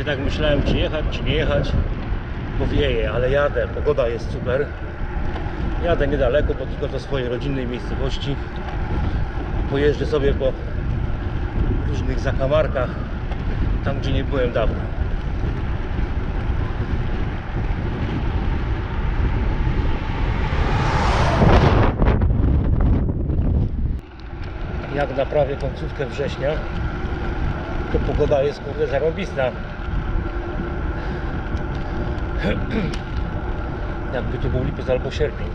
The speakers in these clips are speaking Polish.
się tak myślałem, czy jechać, czy nie jechać, bo wieje, ale jadę, pogoda jest super. Jadę niedaleko, bo tylko do swojej rodzinnej miejscowości. Pojeżdżę sobie po różnych zakamarkach, tam gdzie nie byłem dawno. Jak na prawie końcówkę września, to pogoda jest kurde zarobista. Jakby to był lipiec albo sierpień.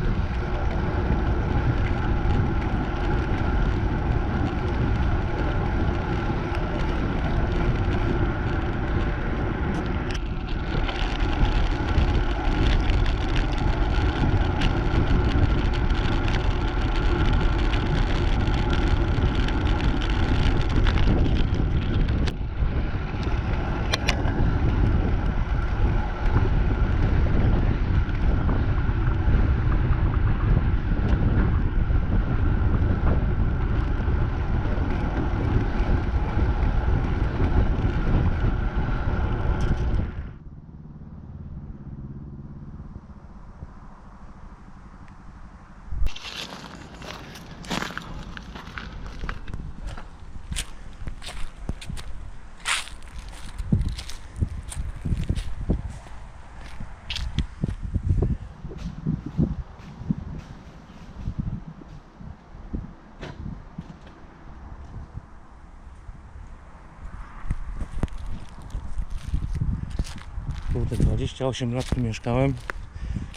Kurde, 28 lat tu mieszkałem,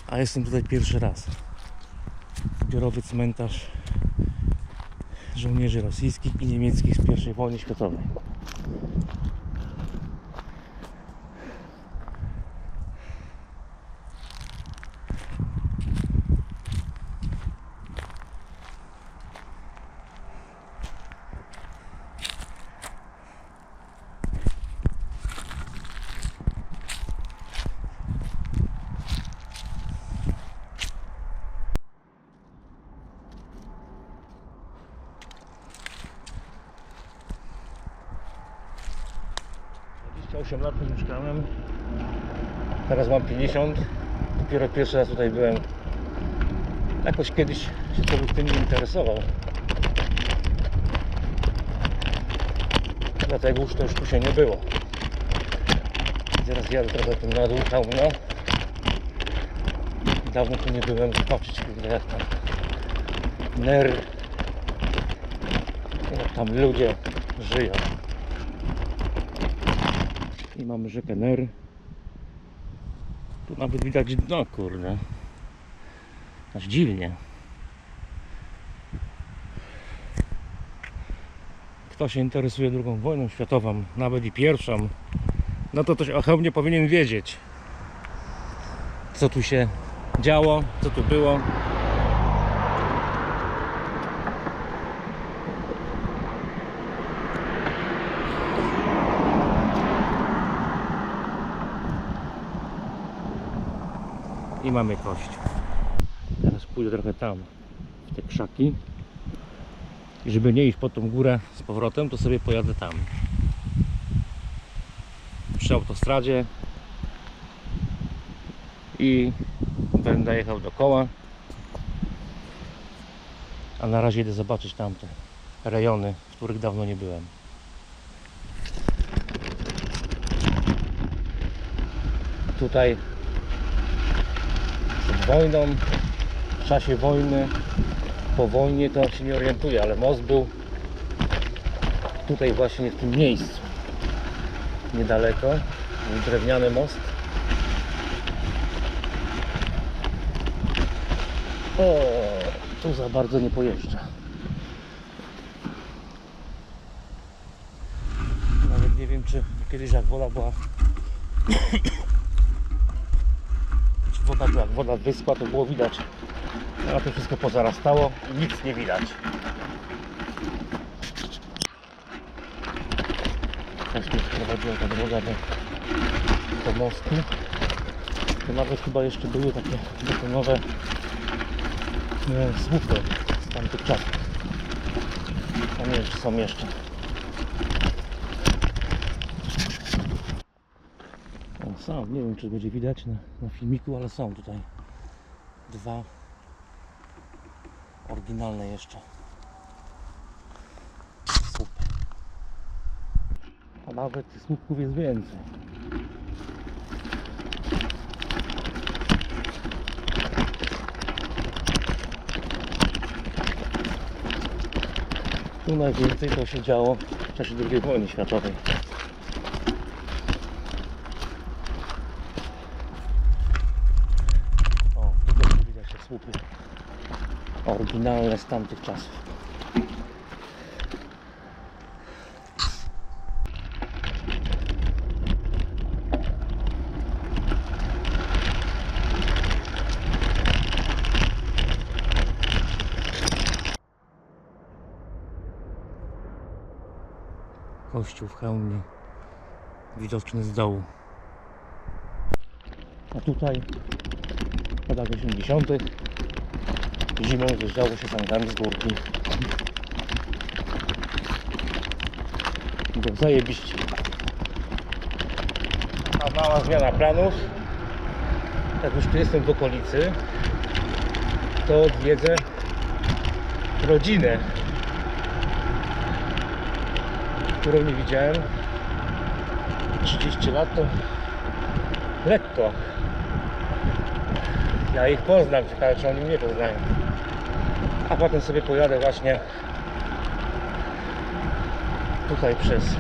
a jestem tutaj pierwszy raz. Zbiorowy cmentarz żołnierzy rosyjskich i niemieckich z I wojny światowej. Dwadzieścia osiem lat tu mieszkałem. Teraz mam 50. Dopiero pierwszy raz tutaj byłem. Jakoś kiedyś się człowiek tym nie interesował. Dlatego już to już tu się nie było. Teraz jadę trochę tym na dół no. Dawno tu nie byłem zobaczyć kurde, jak tam ner jak tam ludzie żyją. I mamy rzekę Ner. Tu nawet widać dno, kurde. Aż dziwnie. Kto się interesuje II wojną światową, nawet i pierwszą, no to coś o Chełmie powinien wiedzieć. Co tu się działo, co tu było. I mamy kość. Teraz pójdę trochę tam, w te krzaki. I żeby nie iść pod tą górę z powrotem, to sobie pojadę tam. Przy autostradzie. I będę jechał dookoła. A na razie idę zobaczyć tamte rejony, w których dawno nie byłem. Tutaj wojną, w czasie wojny, po wojnie to się nie orientuję, ale most był tutaj właśnie w tym miejscu, niedaleko, drewniany most. O, tu za bardzo nie pojeżdża. Nawet nie wiem, czy kiedyś jak woda była woda jak woda wyschła, to było widać. A to wszystko pozarastało i nic nie widać. Też mnie prowadziła ta droga do, do mostu. To nawet chyba jeszcze były takie betonowe e, słupy z tamtych czasów. A nie wiem, czy są jeszcze. Są, nie wiem czy będzie widać na, na filmiku, ale są tutaj dwa oryginalne jeszcze. Super. A nawet tych słupków jest więcej. Tu najwięcej to się działo w czasie II wojny światowej. O, tu też widać te słupy oryginalne z tamtych czasów. Kościół w hełmie widoczny z dołu. A tutaj w latach 80. zimą zjeżdżało się sankami z górki. Było zajebiście. A mała zmiana planów. Jak już tu jestem w okolicy, to odwiedzę rodzinę, którą nie widziałem 30 lat to lekko. Ja ich poznam, ciekawe czy oni mnie poznają. A potem sobie pojadę właśnie tutaj przez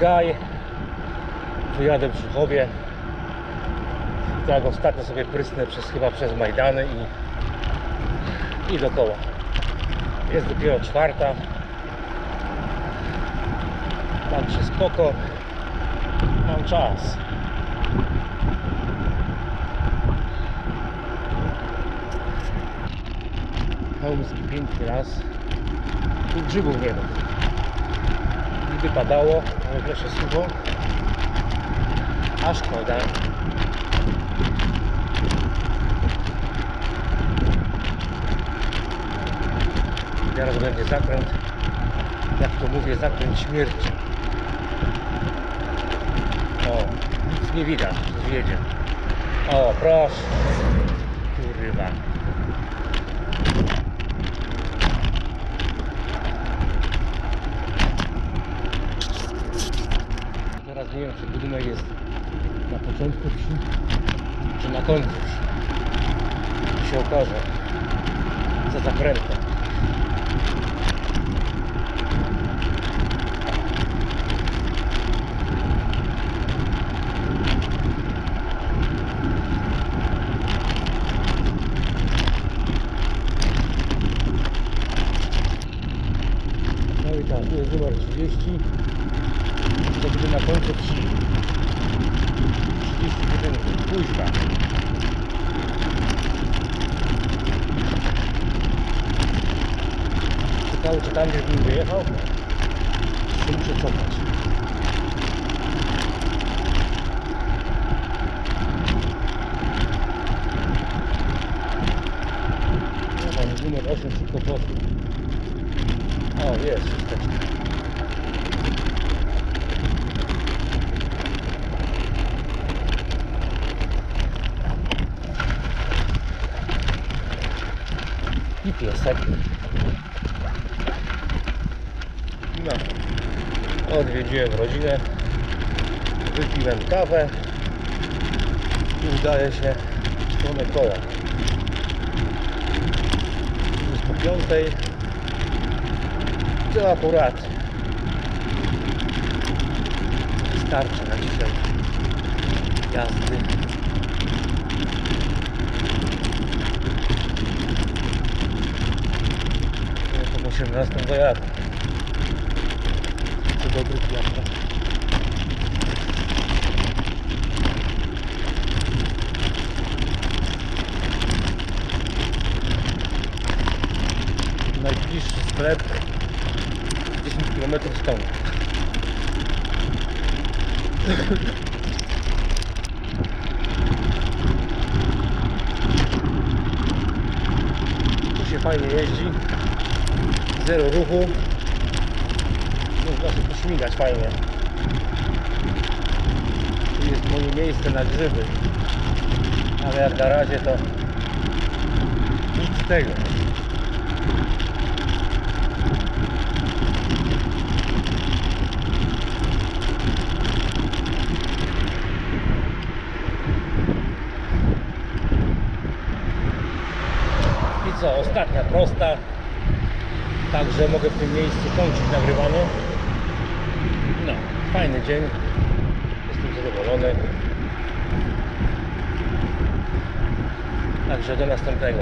Gaj. Wyjadę przy Chowie. I tak ostatnio sobie prysnę przez, chyba przez Majdany i, i dookoła. Jest dopiero czwarta. Się spoko. Mam czas. Chełmski piękny las. Tu grzybów nie ma. Niby padało, ale w lesie sucho. A szkoda. Teraz będzie zakręt. Jak to mówię, zakręt śmierci. O, nic nie widać, zjedzie. O, proszę. Kurwa. Teraz nie wiem, czy budynek jest na początku wsi, czy na końcu wsi. To się okaże. Co zakrętem. No i tak, tu jest numer 30. To będzie na końcu wsi. 30 budynków, kuźwa. Ciekawe, czy tam gdzieś bym wyjechał, czy muszę cofać. No numer 8 tylko poszło. O, jest wszystko. Piesek. No. Odwiedziłem rodzinę. Wypiłem kawę. I udaje się w stronę koła. Już po piątej. To akurat starczy na dzisiaj jazdy. Ja po 18 dojadę. To dobry kwiatek. Najbliższy sklep 10 km stąd. Tu się fajnie jeździ. Zero ruchu. Można się pośmigać fajnie. jest moje miejsce na grzyby. Ale jak na razie to nic z tego. Ostatnia prosta. Także mogę w tym miejscu kończyć nagrywanie. No, fajny dzień. Jestem zadowolony. Także do następnego.